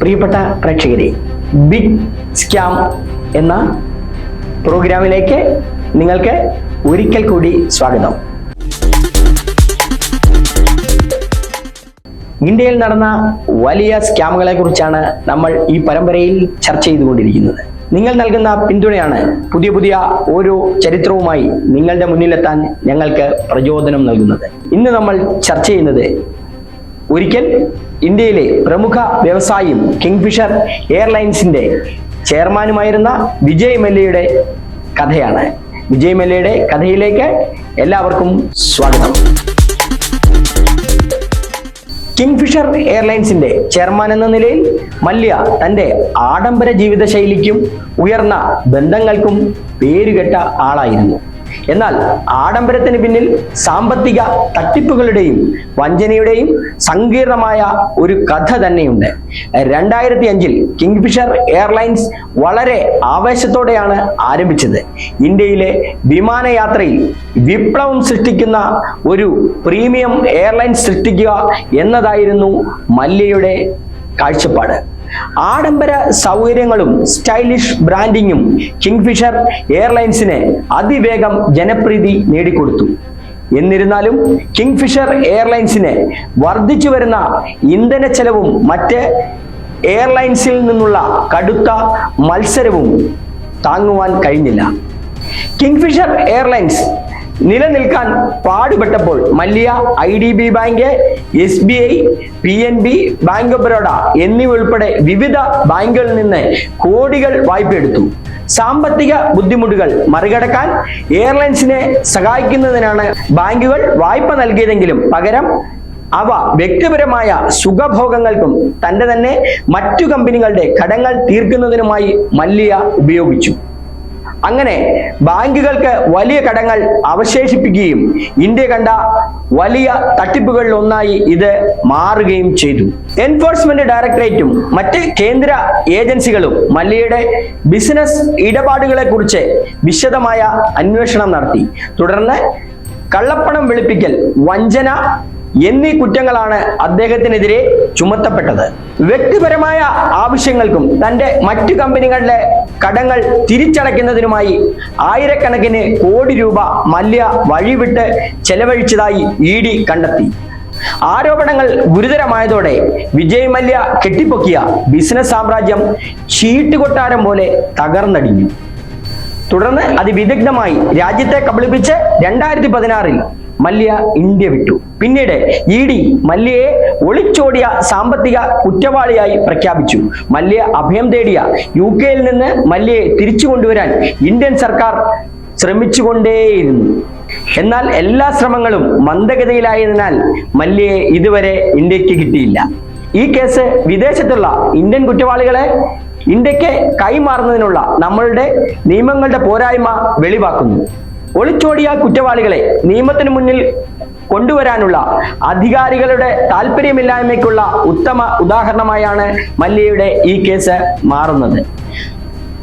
പ്രിയപ്പെട്ട പ്രേക്ഷകരെ big scam എന്ന പ്രോഗ്രാമിലേക്ക് നിങ്ങൾക്ക് ഒരിക്കൽ കൂടി സ്വാഗതം. ഇന്ത്യയിൽ നടന്ന വലിയ സ്കാമുകളെ കുറിച്ചാണ് നമ്മൾ ഈ പരമ്പരയിൽ ചർച്ച ചെയ്തുകൊണ്ടിരിക്കുന്നത്. നിങ്ങൾ നൽകുന്ന പിന്തുണയാണ് പുതിയ പുതിയ ഓരോ ചരിത്രവുമായി നിങ്ങളുടെ മുന്നിലെത്താൻ ഞങ്ങൾക്ക് പ്രചോദനം നൽകുന്നത്. ഇന്ന് നമ്മൾ ചർച്ച ചെയ്യുന്നത് ഒരിക്കൽ ഇന്ത്യയിലെ പ്രമുഖ വ്യവസായിയും കിങ്ഫിഷർ എയർലൈൻസിന്റെ ചെയർമാനുമായിരുന്ന വിജയ് മല്യയുടെ കഥയാണ്. വിജയ് മല്യയുടെ കഥയിലേക്ക് എല്ലാവർക്കും സ്വാഗതം. കിങ്ഫിഷർ എയർലൈൻസിന്റെ ചെയർമാൻ എന്ന നിലയിൽ മല്യ തന്റെ ആഡംബര ജീവിതശൈലിക്കും ഉയർന്ന ബന്ധങ്ങൾക്കും പേരുകെട്ട ആളായിരുന്നു. എന്നാൽ ആഡംബരത്തിന് പിന്നിൽ സാമ്പത്തിക തട്ടിപ്പുകളുടെയും വഞ്ചനയുടെയും സങ്കീർണമായ ഒരു കഥ തന്നെയുണ്ട്. രണ്ടായിരത്തി അഞ്ചിൽ കിങ്ഫിഷർ എയർലൈൻസ് വളരെ ആവേശത്തോടെയാണ് ആരംഭിച്ചത്. ഇന്ത്യയിലെ വിമാനയാത്രയിൽ വിപ്ലവം സൃഷ്ടിക്കുന്ന ഒരു പ്രീമിയം എയർലൈൻ സൃഷ്ടിക്കുക എന്നതായിരുന്നു മല്യയുടെ കാഴ്ചപ്പാട്. ആഡംബര സൗകര്യങ്ങളും സ്റ്റൈലിഷ് ബ്രാൻഡിങ്ങും കിങ്ഫിഷർ എയർലൈൻസിന് അതിവേഗം ജനപ്രീതി നേടിക്കൊടുത്തു. എന്നിരുന്നാലും കിങ്ഫിഷർ എയർലൈൻസിന് വർദ്ധിച്ചു വരുന്ന ഇന്ധന ചെലവും മറ്റ് എയർലൈൻസിൽ നിന്നുള്ള കടുത്ത മത്സരവും താങ്ങുവാൻ കഴിഞ്ഞില്ല. കിങ്ഫിഷർ എയർലൈൻസ് നിലനിൽക്കാൻ പാടുപെട്ടപ്പോൾ Mallya I D B bank S B I P N B bank of Baroda എന്നിവ ഉൾപ്പെടെ വിവിധ ബാങ്കുകളിൽ നിന്ന് കോടികൾ വായ്പ എടുത്തു. സാമ്പത്തിക ബുദ്ധിമുട്ടുകൾ മറികടക്കാൻ എയർലൈൻസിനെ സഹായിക്കുന്നതിനാണ് ബാങ്കുകൾ വായ്പ നൽകിയതെങ്കിലും പകരം അവ വ്യക്തിപരമായ സുഖഭോഗങ്ങൾക്കും തന്റെ തന്നെ മറ്റു കമ്പനികളുടെ കടങ്ങൾ തീർക്കുന്നതിനുമായി മല്യ ഉപയോഗിച്ചു. അങ്ങനെ ബാങ്കുകൾക്ക് വലിയ കടങ്ങൾ അവശേഷിപ്പിക്കുകയും ഇന്ത്യ കണ്ട വലിയ തട്ടിപ്പുകളിൽ ഒന്നായി ഇത് മാറുകയും ചെയ്തു. എൻഫോഴ്സ്മെന്റ് ഡയറക്ടറേറ്റും മറ്റ് കേന്ദ്ര ഏജൻസികളും മല്യയുടെ ബിസിനസ് ഇടപാടുകളെ കുറിച്ച് വിശദമായ അന്വേഷണം നടത്തി. തുടർന്ന് കള്ളപ്പണം വെളുപ്പിക്കൽ വഞ്ചന എന്നീ കുറ്റങ്ങളാണ് അദ്ദേഹത്തിനെതിരെ ചുമത്തപ്പെട്ടത്. വ്യക്തിപരമായ ആവശ്യങ്ങൾക്കും തന്റെ മറ്റു കമ്പനികളുടെ കടങ്ങൾ തിരിച്ചടയ്ക്കുന്നതിനുമായി ആയിരക്കണക്കിന് കോടി രൂപ മല്യ വഴിവിട്ട് ചെലവഴിച്ചതായി ഇ ഡി കണ്ടെത്തി. ആരോപണങ്ങൾ ഗുരുതരമായതോടെ വിജയ് മല്യ കെട്ടിപ്പൊക്കിയ ബിസിനസ് സാമ്രാജ്യം ചീട്ടുകൊട്ടാരം പോലെ തകർന്നടിഞ്ഞു. തുടർന്ന് അതിവിദഗ്ധമായി രാജ്യത്തെ കബളിപ്പിച്ച് രണ്ടായിരത്തി പതിനാറിൽ മല്യ ഇന്ത്യ വിട്ടു. പിന്നീട് ഇ ഡി മല്യയെ ഒളിച്ചോടിയ സാമ്പത്തിക കുറ്റവാളിയായി പ്രഖ്യാപിച്ചു. മല്യ അഭയം തേടിയ യു കെയിൽ നിന്ന് മല്യയെ തിരിച്ചു കൊണ്ടുവരാൻ ഇന്ത്യൻ സർക്കാർ ശ്രമിച്ചുകൊണ്ടേയിരുന്നു. എന്നാൽ എല്ലാ ശ്രമങ്ങളും മന്ദഗതിയിലായതിനാൽ മല്യയെ ഇതുവരെ ഇന്ത്യയ്ക്ക് കിട്ടിയില്ല. ഈ കേസ് വിദേശത്തുള്ള ഇന്ത്യൻ കുറ്റവാളികളെ ഇന്ത്യയ്ക്ക് കൈമാറുന്നതിനുള്ള നമ്മളുടെ നിയമങ്ങളുടെ പോരായ്മ വെളിവാക്കുന്നു. ഒളിച്ചോടിയ കുറ്റവാളികളെ നിയമത്തിന് മുന്നിൽ കൊണ്ടുവരാനുള്ള അധികാരികളുടെ താല്പര്യമില്ലായ്മയ്ക്കുള്ള ഉത്തമ ഉദാഹരണമായാണ് മല്യയുടെ ഈ കേസ് മാറുന്നത്.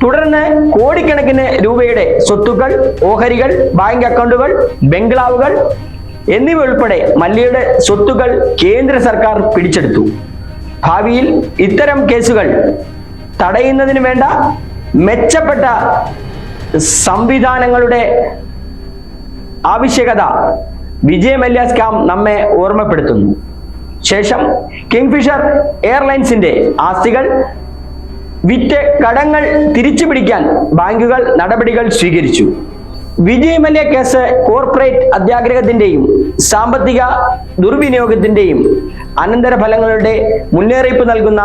തുടർന്ന് കോടിക്കണക്കിന് രൂപയുടെ സ്വത്തുക്കൾ ഓഹരികൾ ബാങ്ക് അക്കൗണ്ടുകൾ ബംഗ്ലാവുകൾ എന്നിവ ഉൾപ്പെടെ മല്യയുടെ സ്വത്തുക്കൾ കേന്ദ്ര സർക്കാർ പിടിച്ചെടുത്തു. ഭാവിയിൽ ഇത്തരം കേസുകൾ തടയുന്നതിന് വേണ്ട മെച്ചപ്പെട്ട സംവിധാനങ്ങളുടെ ആവശ്യകത. വിജയ് മല്യ സ്കാം നമ്മെ ഓർമ്മപ്പെടുത്തുന്നു. ശേഷം കിങ്ഫിഷർ എയർലൈൻസിന്റെ ആസ്തികൾ വിറ്റ് കടങ്ങൾ തിരിച്ചു പിടിക്കാൻ ബാങ്കുകൾ നടപടികൾ സ്വീകരിച്ചു. വിജയമല്യ കേസ് കോർപ്പറേറ്റ് അത്യാഗ്രഹത്തിന്റെയും സാമ്പത്തിക ദുർവിനിയോഗത്തിന്റെയും അനന്തരഫലങ്ങളുടെ മുന്നറിയിപ്പ് നൽകുന്ന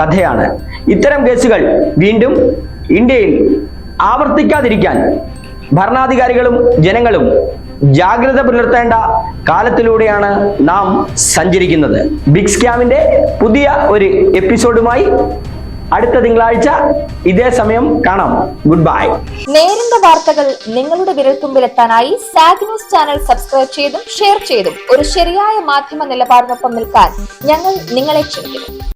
കഥയാണ്. ഇത്തരം കേസുകൾ വീണ്ടും ഇന്ത്യയിൽ ആവർത്തിക്കാതിരിക്കാൻ ഭരണാധികാരികളും ജനങ്ങളും ജാഗ്രത പുലർത്തേണ്ട കാലത്തിലൂടെയാണ് നാം സഞ്ചരിക്കുന്നത്. ബിഗ് സ്കാമിന്റെ പുതിയ ഒരു എപ്പിസോഡുമായി അടുത്ത തിങ്കളാഴ്ച ഇതേ സമയം കാണാം. ഗുഡ് ബൈ നേരിന്റെ വാർത്തകൾ നിങ്ങളുടെ വിരൽത്തുമ്പിലെത്താനായി സാഗ് ന്യൂസ് ചാനൽ സബ്സ്ക്രൈബ് ചെയ്തും ഷെയർ ചെയ്തും ഒരു ശരിയായ മാധ്യമ നിലപാടിനൊപ്പം നിൽക്കാൻ ഞങ്ങൾ നിങ്ങളെ ക്ഷണിക്കുന്നു.